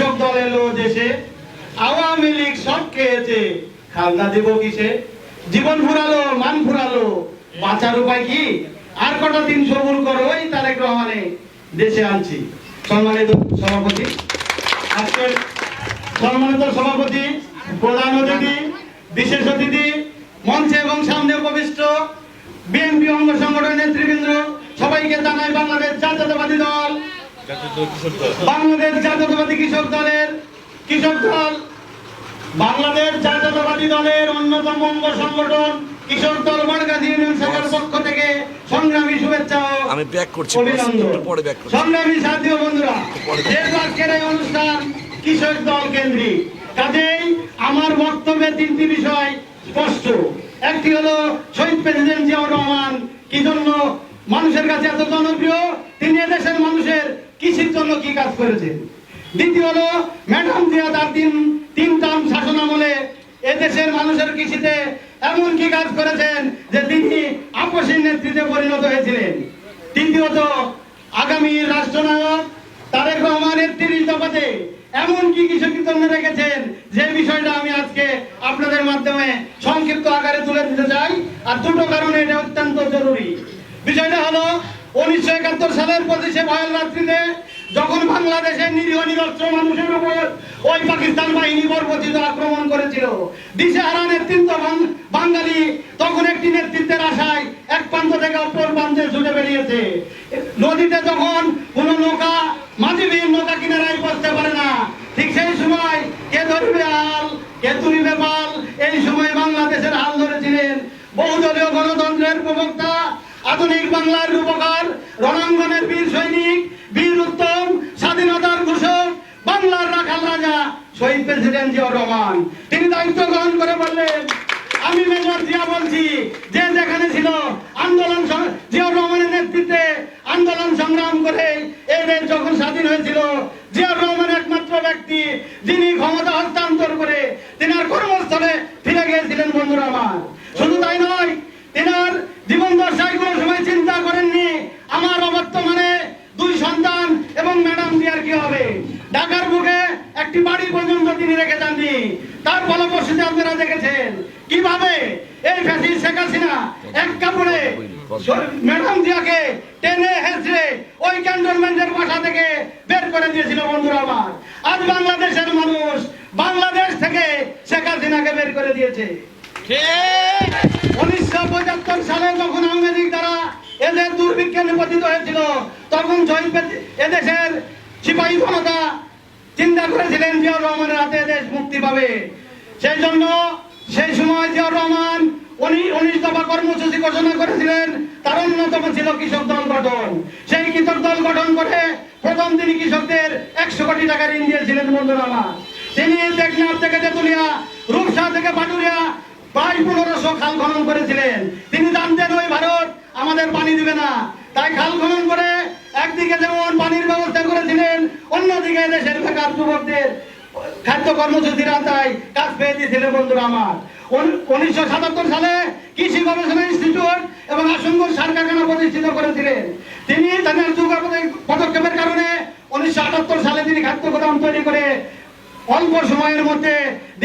কৃষক দল এলো দেশে আওয়ামী লীগ সব খেয়েছে খালনা দেব কিসে? জীবন ফুরালো, মান ফুরালো। বাঁচার উপায় কি? আর কটা দিন সবুর করো, ওই তারেক রহমানে দেশে আনছি। সম্মানিত সভাপতি সম্মানিত সভাপতি, প্রধান অতিথি, বিশেষ অতিথি, মঞ্চে এবং সামনে উপবিষ্ট বিএনপি অঙ্গ সংগঠনের নেতৃবৃন্দ, সবাইকে জানাই বাংলাদেশ জাতীয়তাবাদী দল। বাংলাদেশ জাতীয়তাবাদী কৃষক দলের কৃষক দল বাংলাদেশ জাতীয়তাবাদী দলের অন্যতম অঙ্গ সংগঠন কৃষক দল বড়গাছি ইউনিয়ন শাখার পক্ষ থেকে সংগ্রামী শুভেচ্ছা আমি ব্যাক করছি পরে ব্যাক করছি। সংগ্রামী সাথী বন্ধুরা যেহেতু আজকের এই অনুষ্ঠান কৃষক দল কেন্দ্রিক। কাজেই আমার বক্তব্যে তিনটি বিষয় স্পষ্ট। একটি হলো শহীদ প্রেসিডেন্ট জিয়াউর রহমান কি জন্য মানুষের কাছে এত জনপ্রিয়? তিনি এদেশের মানুষের কৃষির জন্য কি কাজ করেছেন দ্বিতীয় হলো, ম্যাডাম জিয়া তার তিন তিন টার্ম শাসন আমলে এদেশের মানুষের কৃষিতে এমন কি কাজ করেছেন যে তিনি আপসীর নেতৃত্বে পরিণত হয়েছিলেন। তৃতীয়ত, আগামী রাষ্ট্রনায়ক তারেক রহমানের তিরিশ দফাতে এমন কি কিছু কীর্তন রেখেছেন? যে বিষয়টা আমি আজকে আপনাদের মাধ্যমে সংক্ষিপ্ত আকারে তুলে দিতে চাই। আর দুটো কারণে এটা অত্যন্ত জরুরি। বিষয়টা হলো উনিশশো একাত্তর সালের পঁচিশে ভয়াল রাত্রিতে যখন বাংলাদেশের নিরীহ নিরস্ত্র মানুষের উপর ওই পাকিস্তান বাহিনী বর্বচিত আক্রমণ করেছিল, দিশেহারা নেতৃত্ব বাঙালি তখন একটি নেতৃত্বের আশায় এক প্রান্ত থেকে অপর প্রান্তে ছুটে বেরিয়েছে। নদীতে যখন কোন নৌকা মাঝিবিহীন নৌকা কিনারায় বসতে পারে না, ঠিক সেই সময় কে ধরবে হাল, কে তুলিবে পাল, এই সময় বাংলাদেশের হাল ধরেছিলেন বহুদলীয় গণতন্ত্রের প্রবক্তা আধুনিক বাংলার রূপকার, রণাঙ্গনের বীর সৈনিক, বীর উত্তম, স্বাধীনতার ঘোষক, বাংলার রাখাল রাজা, শহীদ প্রেসিডেন্ট জিয়াউর রহমান। তিনি দায়িত্ব গ্রহণ করে বললেন, আমি মেজর জিয়া বলছি, যে যেখানে ছিল, আন্দোলন জিয়াউর রহমানের নেতৃত্বে আন্দোলন সংগ্রাম করে এই দেশ যখন স্বাধীন হয়েছিল, জিয়াউর রহমান একমাত্র ব্যক্তি, যিনি ক্ষমতা হস্তান্তর করে তিনার কর্মস্থলে ফিরে গিয়েছিলেন বন্ধুরা আমার। শুধু তাই নয়, তিনার জীবন দশায় কোনো সময় চিন্তা করেননি আমার অবর্তমানে দুই সন্তান এবং ম্যাডাম দিয়ার কি হবে ঢাকার বুকে একটি বাড়ি পর্যন্ত তিনি রেখে যাননি তার ফলপ্রসূতি আপনারা দেখেছেন কীভাবে এই ফ্যাসি শেখ হাসিনা এক কাপড়ে দিয়াকে টেনে হেসড়ে ওই ক্যান্টনমেন্টের বাসা থেকে বের করে দিয়েছিল বন্ধুরা আমার আজ বাংলাদেশের মানুষ বাংলাদেশ থেকে শেখ হাসিনাকে বের করে দিয়েছে। সালে যখন দ্বারা হয়েছিল এদেশের চিন্তা করেছিলেন দেশ মুক্তি পাবে। সেই জন্য সেই সময় জিয়াউর রহমান উনি উনিশ দফা কর্মসূচি ঘোষণা করেছিলেন, তার অন্যতম ছিল কৃষক দল গঠন। সেই কৃষক দল গঠন করে প্রথম তিনি কৃষকদের একশো কোটি টাকা ঋণ দিয়েছিলেন বন্ধুরা তিনি টেকনাফ থেকে তেতুলিয়া, রূপসা থেকে পাটুরিয়া প্রায় পনেরোশো খাল খনন করেছিলেন। তিনি জানতেন, ওই ভারত আমাদের পানি দিবে না। তাই খাল খনন করে একদিকে যেমন পানির ব্যবস্থা করেছিলেন, অন্যদিকে দেশের বেকার যুবকদের খাদ্য কর্মসূচির আওতায় কাজ পেয়ে দিয়েছিলেন বন্ধুরা আমার। উনিশশো সাতাত্তর সালে কৃষি গবেষণা ইনস্টিটিউট এবং আসঙ্গ সার কারখানা প্রতিষ্ঠিত করেছিলেন। তিনি তাদের পদক্ষেপের কারণে উনিশশো আটাত্তর সালে তিনি খাদ্য গোদাম তৈরি করে অল্প সময়ের মধ্যে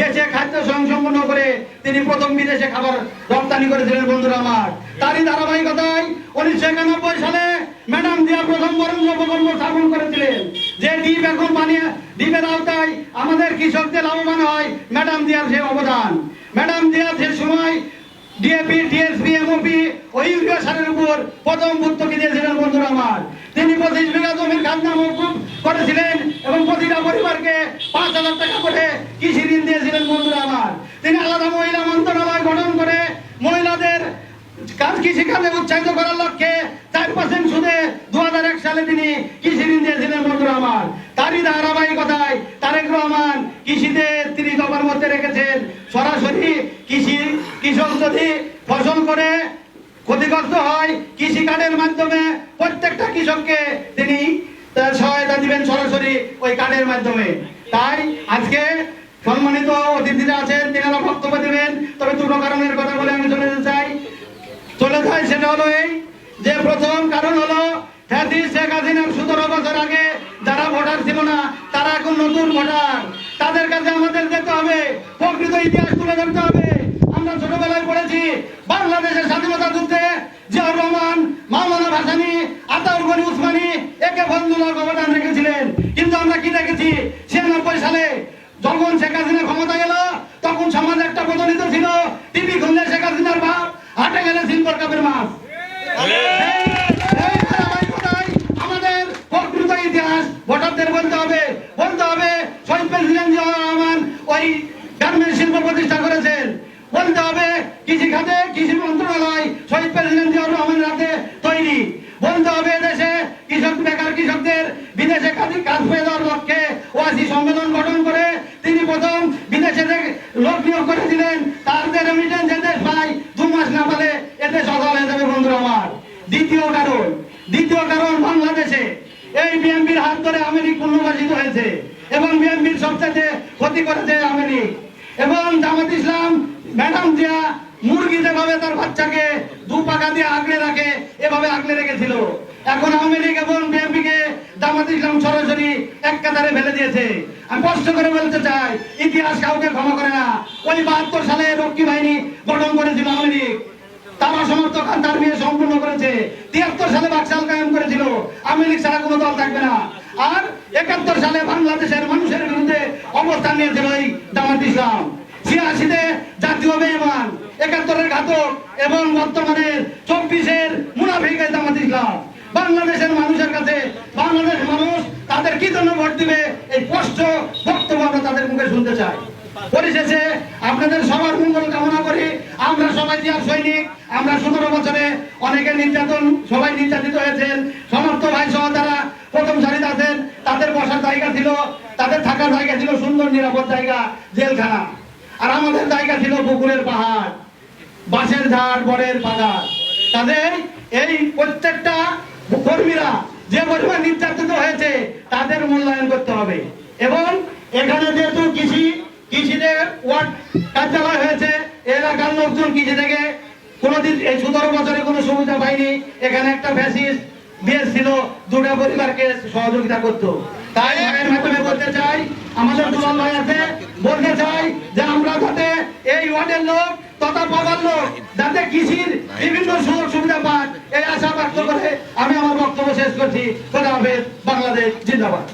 দেশে খাদ্য সংসম্পন্ন করে তিনি প্রথম বিদেশে খাবার রপ্তানি করেছিলেন বন্ধুরা আমার। তারই ধারাবাহিকতায় উনিশশো একানব্বই সালে ম্যাডাম জিয়া প্রথম বরঞ্জ প্রকল্প স্থাপন করেছিলেন, যে দ্বীপ এখন পানি দ্বীপের আওতায় আমাদের কৃষকদের লাভবান হয়, ম্যাডাম জিয়ার সে অবদান। ম্যাডাম জিয়া সে সময় ডিএপি টিএসপি এমওপি ও ইউরিয়া সারের উপর প্রথম ভর্তুকি দিয়েছিলেন বন্ধুরা আমার? তিনি পঁচিশ বিঘা জমির খাজনা মৌকুব করেছিলেন এবং প্রতিটা পরিবারকে পাঁচ হাজার টাকা করে কৃষি ঋণ দিয়েছিলেন বন্ধুরা আমার। তিনি আলাদা মহিলা মন্ত্রণালয় গঠন করে কাজ কৃষি কাজে উৎসাহিত করার লক্ষ্যে চার পার্সেন্ট সুদে দু সালে তিনি কৃষি ঋণ দিয়েছিলেন, বন্ধুরা আমার। তারই ধারাবাহিকতায় তারেক রহমান কৃষিতে তিনি দফার মধ্যে রেখেছেন। সরাসরি কৃষি কৃষক যদি ফসল করে ক্ষতিগ্রস্ত হয়, কৃষি কার্ডের মাধ্যমে প্রত্যেকটা কৃষককে তিনি তার সহায়তা দিবেন সরাসরি ওই কার্ডের মাধ্যমে। তাই আজকে সম্মানিত অতিথিরা আছেন, তিনারা বক্তব্য দিবেন, তবে দুটো কারণের কথা বলে আমি চলে যেতে চাই চলে যায় সেটা হলো এই যে প্রথম কারণ হলো সতেরো বছর আগে যারা ভোটার ছিল না, তারা এখন নতুন ভোটার। তাদের কাছে আমাদের যেতে হবে, প্রকৃত ইতিহাস তুলে ধরতে হবে। আমরা ছোটবেলায় পড়েছি, বাংলাদেশের স্বাধীনতা যুদ্ধে জিয়াউর রহমান, মাওলানা ভাসানী, আতাউর গনি উসমানী একে বন্ধুরা অবদান রেখেছিলেন। কিন্তু আমরা কি দেখেছি, ছিয়ানব্বই সালে যখন শেখ হাসিনা ক্ষমতা গেল তখন সমাজ একটা প্রচলিত ছিল, টিভি খুললে শেখ হাসিনার বাপ হাটে গেলে সিলভার কাপের মাছ আমাদের প্রকৃত ইতিহাস ভোটারদের বলতে হবে বলতে হবে শহীদ প্রেসিডেন্ট জিয়াউর রহমান ওই গার্মেন্ট শিল্প প্রতিষ্ঠা করেছেন। বলতে হবে কৃষি খাতে কৃষি মন্ত্রণালয় শহীদ প্রেসিডেন্ট জিয়াউর রহমানের হাতে তৈরি। বলতে হবে দেশে কৃষক বেকার কৃষকদের বিদেশে কাজ কাজ পেয়ে দেওয়ার লক্ষ্যে ওয়াসি সম্মেলন গঠন করে তিনি প্রথম বিদেশে লোক নিয়োগ করেছিলেন তার যে রেমিটেন্স দেশ পায় দু মাস না পেলে এতে সফল হয়ে যাবে বন্ধু আমার দ্বিতীয় কারণ দ্বিতীয় কারণ বাংলাদেশে এই বিএনপির হাত ধরে আমেরিক পুনর্বাসিত হয়েছে এবং বিএনপির সবচেয়ে ক্ষতি করেছে আমেরিক এবং জামাত ইসলাম, ম্যাডাম জিয়া মুরগি যেভাবে তার বাচ্চাকে দু পাকা দিয়ে আগলে রাখে, এভাবে আগলে রেখেছিল। এখন আওয়ামী লীগ এবং বিএনপি কে জামাত ইসলাম সরাসরি এক কাতারে ফেলে দিয়েছে। আমি স্পষ্ট করে বলতে চাই, ইতিহাস কাউকে ক্ষমা করে না। ওই বাহাত্তর সালে রক্ষী বাহিনী গঠন করেছিল লীগ। তারা সমর্থক তার বিয়ে সম্পূর্ণ করেছে। তিয়াত্তর সালে বাকশাল কায়েম করেছিল। আওয়ামী লীগ ছাড়া কোনো দল থাকবে না। আর একাত্তর সালে বাংলাদেশের মানুষের বিরুদ্ধে অবস্থান নিয়েছিল এই জামাত ইসলাম। ছিয়াশিতে জাতীয় বেমান একাত্তরের ঘাতক এবং বর্তমানের চব্বিশের মুনাফিক জামাত ইসলাম। বাংলাদেশের মানুষের কাছে বাংলাদেশ মানুষ তাদের কি জন্য ভোট দিবে এই স্পষ্ট বক্তব্য আমরা তাদের মুখে শুনতে চাই। পরিশেষে আপনাদের সবার মঙ্গল কামনা করি। আমরা সবাই জিয়ার সৈনিক, আমরা সতেরো বছরে অনেকে নির্যাতন, সবাই নির্যাতিত হয়েছেন। সমস্ত ভাই সহ তারা প্রথম সারিতে আছেন, তাদের বসার জায়গা ছিল, তাদের থাকার জায়গা ছিল সুন্দর, নিরাপদ জায়গা, জেলখানা। আর আমাদের জায়গা ছিল পুকুরের পাহাড়, বাঁশের ঝাড় বরের পাহাড় তাদের এই প্রত্যেকটা কর্মীরা যে পরিমাণ নির্যাতিত হয়েছে, তাদের মূল্যায়ন করতে হবে। এবং এখানে যেহেতু কৃষি, কৃষিদের ওয়ার্ড কার্যালয় এলাকার লোকজন কৃষি থেকে কোনোদিন এই সতেরো বছরে কোনো সুবিধা পায়নি। এখানে একটা ফ্যাসিস্ট বিএস ছিল, দুটা পরিবারকে সহযোগিতা করতো। তাই ভাইয়ের মাধ্যমে বলতে চাই, আমাদের দুলাল ভাই আছে বলতে চাই যে আমরা যাতে এই ওয়ার্ডের লোক তথা পাবার লোক যাতে কৃষির বিভিন্ন সুযোগ সুবিধা পায়, এই আশা ব্যক্ত করে আমি আমার বক্তব্য শেষ করছি। খোদা হাফেজ, বাংলাদেশ, জিন্দাবাদ।